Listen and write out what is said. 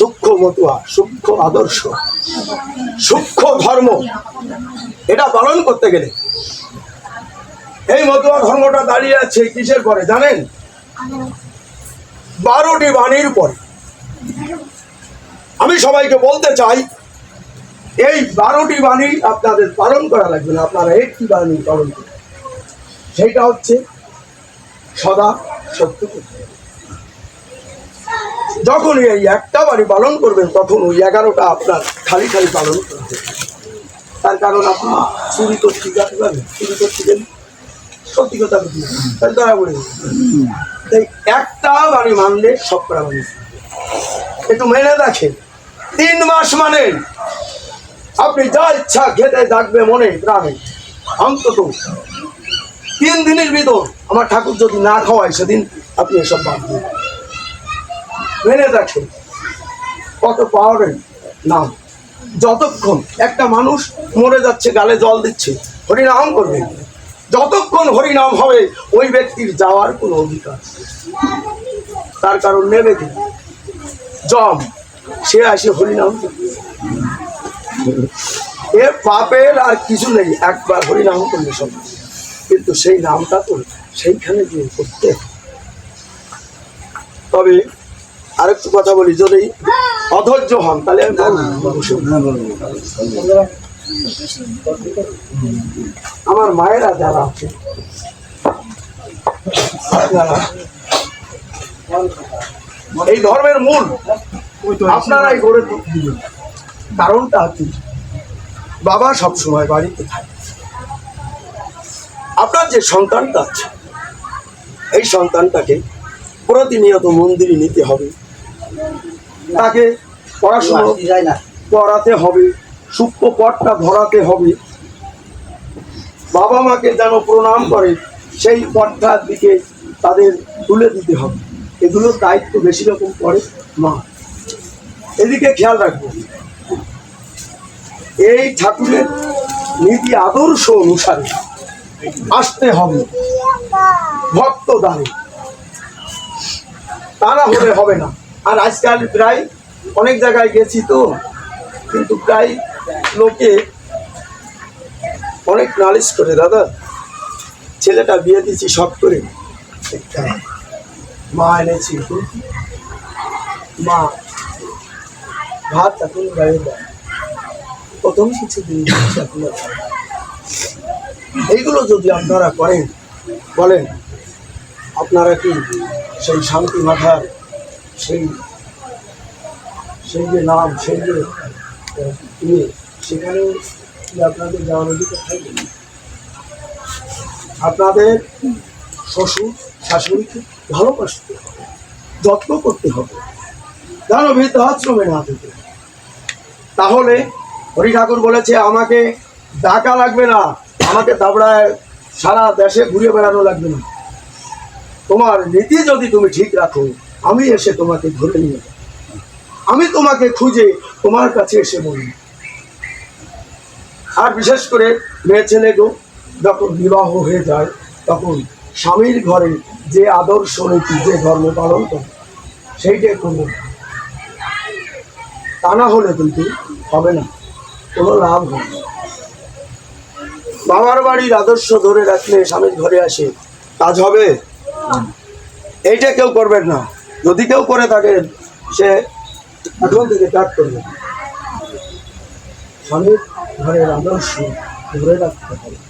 সূক্ষ্ম মতুয়া, সূক্ষ্ম আদর্শ, সূক্ষ্ম ধর্ম, এটা পালন করতে গেলে। এই মতুয়া ধর্মটা দাঁড়িয়ে আছে কিসের পরে, জানেন? বারোটি বাণীর পরে। আমি সবাইকে বলতে চাই, এই বারোটি বাণী আপনাদের পালন করা লাগবে না, আপনারা একটি বাণী পালন করুন। সেইটা হচ্ছে সদা সত্য করতে। যখন এই একটা বাড়ি পালন করবেন, তখন ওই এগারোটা আপনার খালি খালি পালন করা হবে। তার কারণ আপনি চুরি করতে চুরি করতে গেলে সত্যি কথা বলি তাই একটা বাড়ি মানলে সব করা বাড়ি একটু মেনে দেখেন তিন মাস মানে আপনি যা ইচ্ছা খেতে থাকবে মনে প্রাণে, অন্তত তিন দিনের ভিতর আমার ঠাকুর যদি না খাওয়ায়, সেদিন আপনি এসব বাদ মেনে দেখেন কত পাওয়ারের নাম। যতক্ষণ একটা মানুষ মরে যাচ্ছে, গালে জল দিচ্ছে, হরিনাম করবে। যতক্ষণ হরিনাম হবে, ওই ব্যক্তির যাওয়ার কোনো অধিকার। তার কারণ নেবে কি? জম, সে আসে হরিনাম। এ পাপের আর কিছু নেই, একবার হরিনাম করলে সব। কিন্তু সেই নামটা তো সেইখানে গিয়ে করতে তবে আরেকটু কথা বলি, যদি অধৈর্য হন, তাহলে আমি। আমার মায়েরা যারা আছে, এই ধর্মের মূল, আপনারাই গড়ে কারণটা কি বাবা সব সময় বাড়িতে থাকে। আপনার যে সন্তানটা আছে, এই সন্তানটাকে প্রতিনিয়ত মন্দিরে নিতে হবে। তাকে পড়াশোনা করাতে হবে সূক্ষ্ম পথটা ধরাতে হবে। বাবা মাকে যেন প্রণাম করে সেই পথটার দিকে তাদের তুলে দিতে হবে। এগুলোর দায়িত্ব বেশি রকম পড়ে মা। এদিকে খেয়াল রাখব। এই ঠাকুরের নীতি আদর্শ অনুসারে আসতে হবে। ভক্ত দানে তারা হলে হবে না। আর আজকাল প্রায় অনেক জায়গায় গেছি তো, কিন্তু প্রায় লোকে অনেক নালিশ করে, দাদা, ছেলেটা বিয়ে দিয়েছি সব করে মা এনেছি মা, ভাত এখন গায়ে দেয় প্রথম কিছু দিন। এইগুলো যদি আপনারা করেন, বলেন, আপনারা কি সেই শান্তি মাথার সেই সেই যে নাম, সেই যে ইয়ে সেখানে কি আপনাদের যাওয়ার অধিকার থাকবে আপনাদের শ্বশুর, শাশুড়িকে ভালোবাসতে হবে, যত্ন করতে হবে যেন বৃদ্ধাশ্রমে না হয়। তাহলে হরি ঠাকুর বলেছে, আমাকে ডাকা লাগবে না, আমাকে তাবড়ায় সারা দেশে ঘুরে বেড়ানো লাগবে না তোমার নীতি যদি তুমি ঠিক রাখো আমি এসে তোমাকে ধরে নিয়ে যাব। আমি তোমাকে খুঁজে তোমার কাছে এসে বলি। আর বিশেষ করে মেয়ে ছেলেকেও যখন বিবাহ হয়ে যায় তখন স্বামীর ঘরে যে আদর্শ নীতি যে ধর্ম পালন করে সেইটাই করব তা না হলে কিন্তু হবে না কোনো লাভ হবে না। বাবার বাড়ির আদর্শ ধরে রাখলে স্বামীর ঘরে আসে কাজ হবে? এইটা কেউ করবেন না। যদি কেউ করে থাকেন সে এখন থেকে ত্যাগ করবে। স্বামীর ঘরের আদর্শ ধরে রাখতে হবে